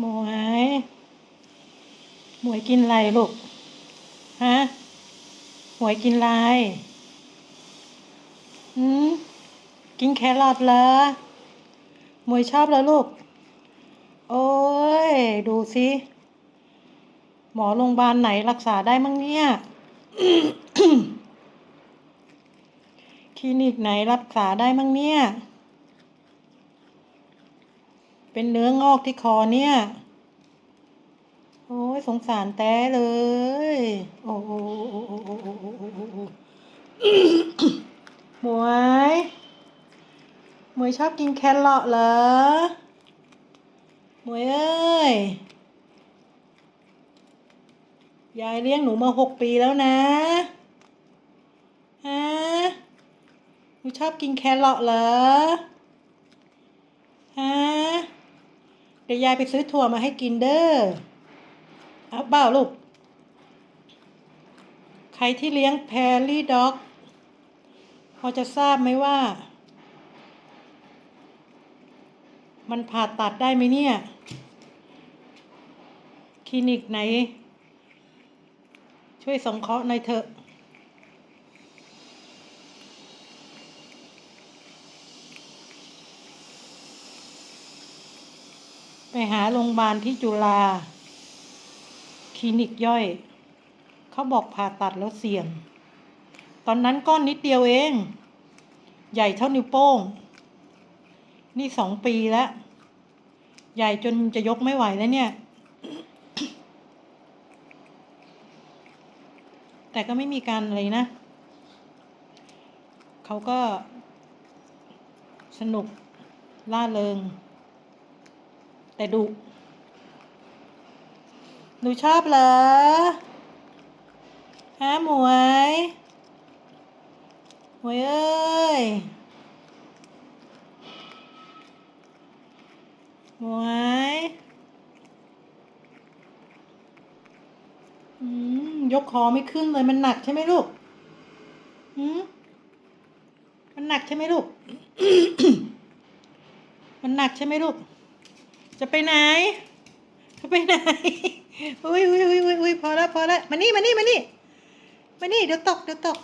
หมวย หมวยกินอะไรลูก ฮะ หมวยกินอะไรหืมกินแครอทเหรอหมวยชอบเหรอลูก โอ้ย ดูสิหมอโรงพยาบาลไหนรักษาได้มั่งเนี่ย คลินิกไหนรักษาได้มั่งเนี่ย เป็นเนื้องอกที่คอเนี่ย โอ้ยสงสารแต้เลยโอ้โหโอ้โหโอ้โหโอ้โหโอ้โหหมวยหมวยชอบกินแครอทเหรอหมวยเอ้ย ยายเลี้ยงหนูมาหกปีแล้วนะฮะหนูชอบกินแครอทเหรอ ฮะ เดี๋ยวยายไปซื้อถั่วมาให้กินเด้อเอาเปล่าลูก ใครที่เลี้ยงแพรลี่ด็อก พอจะทราบไหมว่า มันผ่าตัดได้ไหมเนี่ย คลินิกไหน ช่วยสงเคราะห์หน่อยเถอะ ไปหาโรงพยาบาลที่จุฬาคลินิกย่อย เขาบอกผ่าตัดแล้วเสี่ยง ตอนนั้นก้อนนิดเดียวเอง ใหญ่เท่านิ้วโป้ง นี่สองปีแล้ว ใหญ่จนจะยกไม่ไหวแล้วเนี่ย แต่ก็ไม่มีการอะไรนะ เขาก็สนุกล่าเริง แต่ดุหนูชอบเหรอฮะหมวยหมวยเอ้ยหมวยอืมยกคอไม่ขึ้นเลยมันหนักใช่ไหมลูกอืมมันหนักใช่ไหมลูก มันหนักใช่ไหมลูก จะไปไหน จะไปไหน อุ้ยอุ้ยอุ้ยอุ้ยพอแล้วพอแล้วมานี่มานี่มานี่มานี่เดี๋ยวตกเดี๋ยวตก